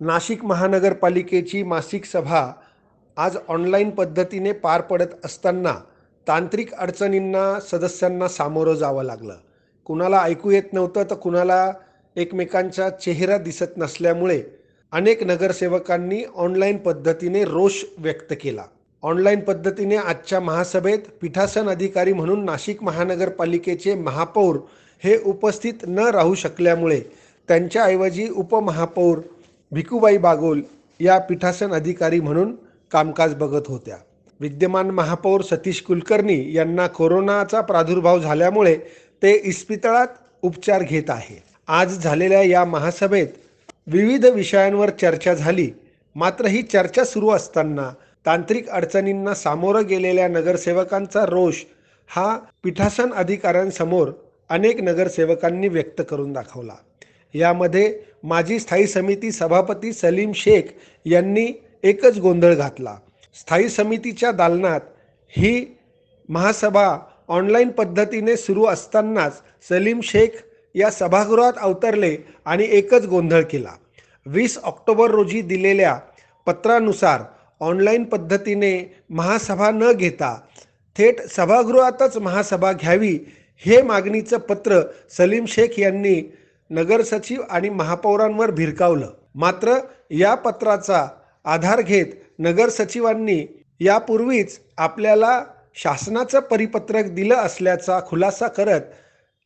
नाशिक महानगरपालिकेची मासिक सभा आज ऑनलाईन पद्धतीने पार पडत असताना तांत्रिक अडचणींना सदस्यांना सामोरं जावं लागलं. कुणाला ऐकू येत नव्हतं तर कुणाला एकमेकांचा चेहरा दिसत नसल्यामुळे अनेक नगरसेवकांनी ऑनलाईन पद्धतीने रोष व्यक्त केला. ऑनलाईन पद्धतीने आजच्या महासभेत पीठासन अधिकारी म्हणून नाशिक महानगरपालिकेचे महापौर हे उपस्थित न राहू शकल्यामुळे त्यांच्याऐवजी उपमहापौर भिकूबाई बागोल या पीठासन अधिकारी म्हणून कामकाज बघत होत्या. विद्यमान महापौर सतीश कुलकर्णी यांना कोरोनाचा प्रादुर्भाव झाल्यामुळे ते इस्पितळात उपचार घेत आहे. आज झालेल्या या महासभेत विविध विषयांवर चर्चा झाली. मात्र ही चर्चा सुरू असताना तांत्रिक अडचणींना सामोरं गेलेल्या नगरसेवकांचा रोष हा पीठासन अधिकाऱ्यांसमोर अनेक नगरसेवकांनी व्यक्त करून दाखवला. यामध्ये माजी स्थायी समिती सभापती सलीम शेख यांनी एकच गोंधळ घातला. स्थायी समितीच्या दालनात ही महासभा ऑनलाईन पद्धतीने सुरू असतानाच सलीम शेख या सभागृहात अवतरले आणि एकच गोंधळ केला. वीस ऑक्टोबर रोजी दिलेल्या पत्रानुसार ऑनलाईन पद्धतीने महासभा न घेता थेट सभागृहातच महासभा घ्यावी हे मागणीचं पत्र सलीम शेख यांनी नगरसचिव आणि महापौरांवर भिरकावलं. मात्र या पत्राचा आधार घेत नगरसचिवांनी यापूर्वीच आपल्याला शासनाचं परिपत्रक दिलं असल्याचा खुलासा करत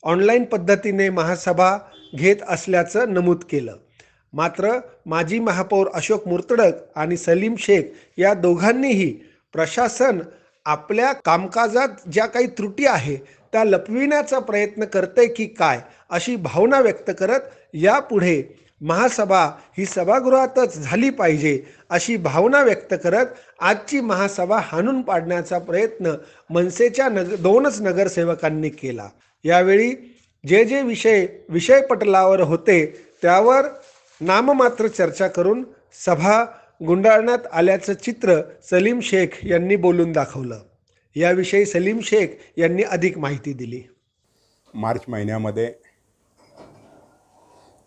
ऑनलाईन पद्धतीने महासभा घेत असल्याचं नमूद केलं. मात्र माजी महापौर अशोक मुर्तडक आणि सलीम शेख या दोघांनीही प्रशासन आपल्या कामकाजात ज्या काही त्रुटी आहे त्या लपविण्याचा प्रयत्न करते की काय अशी भावना व्यक्त करत यापुढे महासभा ही सभागृहातच झाली पाहिजे अशी भावना व्यक्त करत आजची महासभा हाणून पाडण्याचा प्रयत्न मनसेच्या नग दोनच नगरसेवकांनी केला. यावेळी जे जे विषय विषयपटलावर होते त्यावर नाममात्र चर्चा करून सभा गुंडाळण्यात आल्याचं चित्र सलीम शेख यांनी बोलून दाखवलं. याविषयी सलीम शेख यांनी अधिक माहिती दिली. मार्च महिन्यामध्ये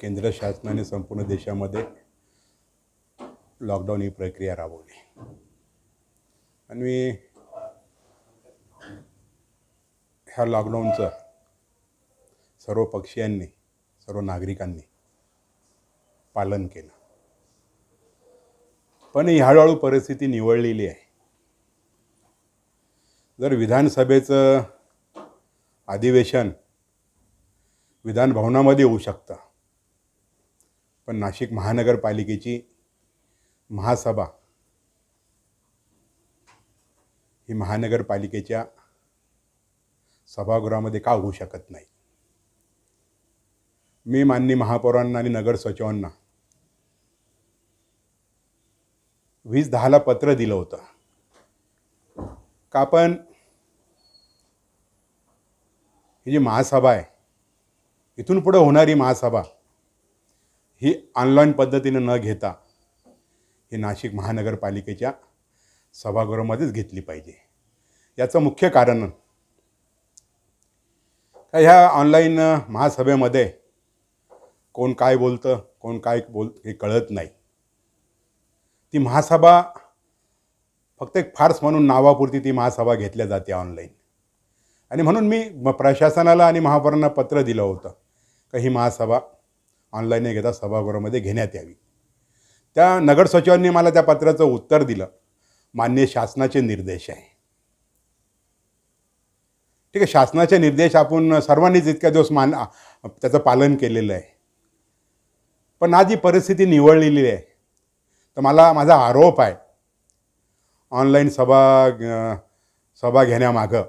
केंद्र शासनाने संपूर्ण देशामध्ये लॉकडाऊन ही प्रक्रिया राबवली. आणि ह्या लॉकडाऊनचं सर्व पक्षीयांनी सर्व नागरिकांनी पालन केलं. पण ही हळूहळू परिस्थिती निवडलेली आहे. जर विधानसभेचं अधिवेशन विधानभवनामध्ये होऊ शकतं पण नाशिक महानगरपालिकेची महासभा ही महानगरपालिकेच्या सभागृहामध्ये का होऊ शकत नाही? मी माननीय महापौरांना आणि नगर सचिवांना वीस दहाला पत्र दिलं होतं. का पण ही जी महासभा आहे इथून पुढं होणारी महासभा ही ऑनलाईन पद्धतीनं न घेता ही नाशिक महानगरपालिकेच्या सभागृहामध्येच घेतली पाहिजे. याचं मुख्य कारण का ह्या ऑनलाईन महासभेमध्ये कोण काय बोलतं कोण काय बोल हे कळत नाही. ती महासभा फक्त एक फार्स म्हणून नावापुरती ती महासभा घेतल्या जाते ऑनलाईन. आणि म्हणून मी प्रशासनाला आणि महापौरांना पत्र दिलं होतं का ही महासभा ऑनलाईन घेता सभागृहामध्ये घेण्यात यावी. त्या नगर सचिवांनी मला त्या पत्राचं उत्तर दिलं. मान्य शासनाचे निर्देश आहे. ठीक आहे शासनाचे निर्देश आपण सर्वांनीच इतक्या दिवस मान त्याचं पालन केलेलं आहे. पण आज ही परिस्थिती निवळलेली आहे. तर मला माझा आरोप आहे. ऑनलाईन सभा सभा घेण्यामागं.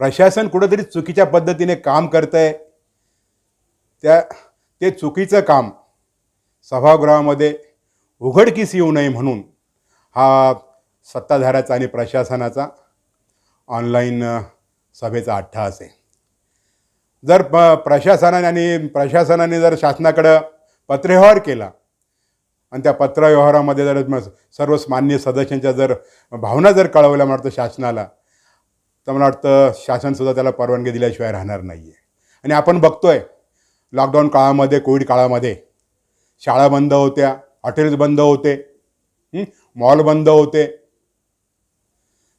प्रशासन कुठंतरी चुकीच्या पद्धतीने काम करतं आहे त्या ते चुकीचं काम सभागृहामध्ये उघडकीस येऊ नये म्हणून हा सत्ताधाऱ्याचा आणि प्रशासनाचा ऑनलाईन सभेचा अट्टहास आहे. जर प प्रशासनाने आणि प्रशासनाने जर शासनाकडं पत्रव्यवहार केला आणि त्या पत्रव्यवहारामध्ये जर सर्व मान्य सदस्यांच्या जर भावना जर कळवल्या मला वाटतं शासनाला तर मला वाटतं शासनसुद्धा त्याला परवानगी दिल्याशिवाय राहणार नाही आहे आणि आपण बघतोय लॉकडाऊन काळामध्ये कोविड काळामध्ये शाळा बंद होत्या हॉटेल्स बंद होते मॉल बंद होते.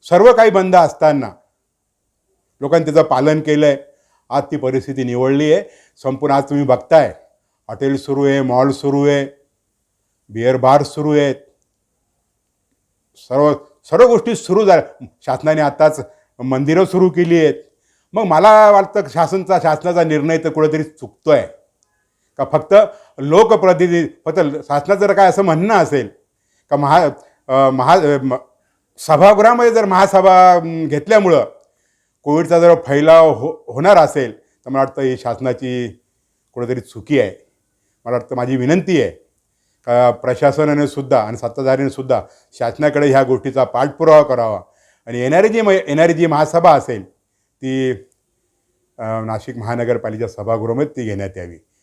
सर्व काही बंद असताना लोकांनी त्याचं पालन केलं आहे आज ती परिस्थिती निवडली आहे संपूर्ण आज तुम्ही बघताय हॉटेल सुरू आहे मॉल सुरू आहे. बिअर बार सुरू आहेत. सर्व सर्व गोष्टी सुरू झाल्या. शासनाने आत्ताच मंदिरं सुरू केली आहेत. मग मला वाटतं शासनचा शासनाचा निर्णय तर कुठेतरी चुकतो आहे का फक्त लोकप्रतिनिधी फक्त शासनाचं जर काय असं म्हणणं असेल का महा महा म- सभागृहामध्ये जर महासभा घेतल्यामुळं कोविडचा जर फैलाव हो होणार असेल तर मला वाटतं ही शासनाची कुठेतरी चुकी आहे. मला वाटतं माझी विनंती आहे. का प्रशासनाने सुद्धा आणि सत्ताधाऱ्याने सुद्धा शासनाकडे ह्या गोष्टीचा पाठपुरावा करावा. आणि येणारी जी म येणारी जी महासभा असेल ती नाशिक महानगरपालिका सभागृहामध्ये ती घेण्यात यावी.